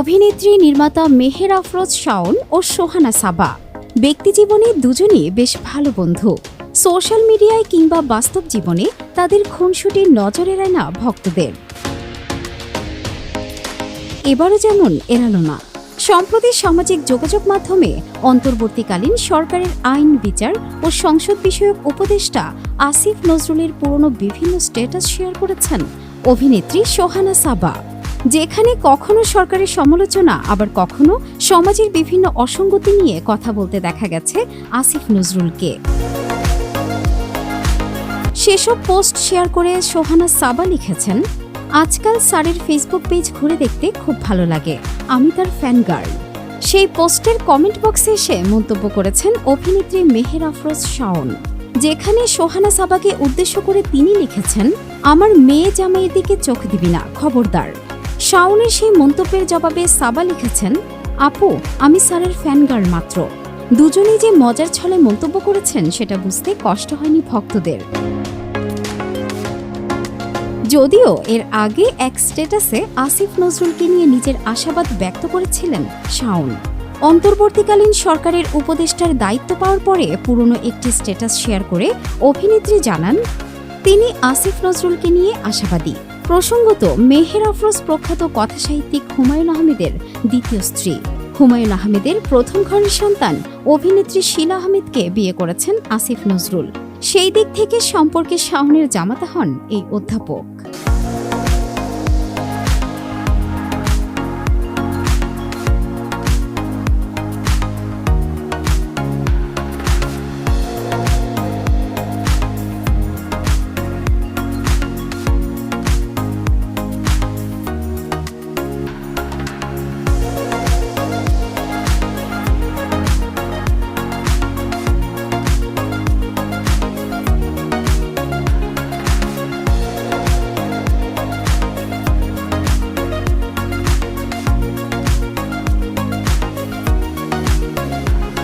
অভিনেত্রী নির্মাতা মেহের আফরোজ শাওন ও সোহানা সাবা। ব্যক্তিজীবনে দুজনই বেশ ভালো বন্ধু। সোশ্যাল মিডিয়ায় কিংবা বাস্তব জীবনে তাদের খুনসুটি নজর এড়ায় না ভক্তদের। এবারও যেমন এড়ালো না। সম্প্রতি সামাজিক যোগাযোগ মাধ্যমে অন্তর্বর্তীকালীন সরকারের আইন বিচার ও সংসদ বিষয়ক উপদেষ্টা আসিফ নজরুলের পুরনো বিভিন্ন স্ট্যাটাস শেয়ার করেছেন অভিনেত্রী সোহানা সাবা। যেখানে কখনো সরকারের সমালোচনা, আবার কখনো সমাজের বিভিন্ন অসঙ্গতি নিয়ে কথা বলতে দেখা গেছে আসিফ নজরুলকে। সেসব পোস্ট শেয়ার করে সোহানা সাবা লিখেছেন, আজকাল স্যারের ফেসবুক পেজ ঘুরে দেখতে খুব ভালো লাগে। আমি তার ফ্যান গার্ল সেই পোস্টের কমেন্ট বক্সে এসে মন্তব্য করেছেন অভিনেত্রী মেহের আফরোজ শাওন, যেখানে সোহানা সাবাকে উদ্দেশ্য করে তিনি লিখেছেন, আমার মেয়ে জামাইয়ের দিকে চোখ দিবি না, খবরদার। শাওনের সেই মন্তব্যের জবাবে সাবা লিখেছেন, আপু, আমি স্যারের ফ্যান গার্ল মাত্র। দুজনেই যে মজার ছলে মন্তব্য করেছেন, সেটা বুঝতে কষ্ট হয়নি ভক্তদের। যদিও এর আগে এক স্ট্যাটাসে আসিফ নজরুলকে নিয়ে নিজের আশাবাদ ব্যক্ত করেছিলেন শাওন। অন্তর্বর্তীকালীন সরকারের উপদেষ্টার দায়িত্ব পাওয়ার পরে পুরনো একটি স্ট্যাটাস শেয়ার করে অভিনেত্রী জানান, তিনি আসিফ নজরুলকে নিয়ে আশাবাদী। প্রসঙ্গত, মেহের আফরোজ প্রখ্যাত কথাসাহিত্যিক হুমায়ুন আহমেদের দ্বিতীয় স্ত্রী। হুমায়ুন আহমেদের প্রথম ঘরের সন্তান অভিনেত্রী শিলা আহমেদকে বিয়ে করেছেন আসিফ নজরুল। সেই দিক থেকে সম্পর্কে শাওনের জামাতা হন এই অধ্যাপক।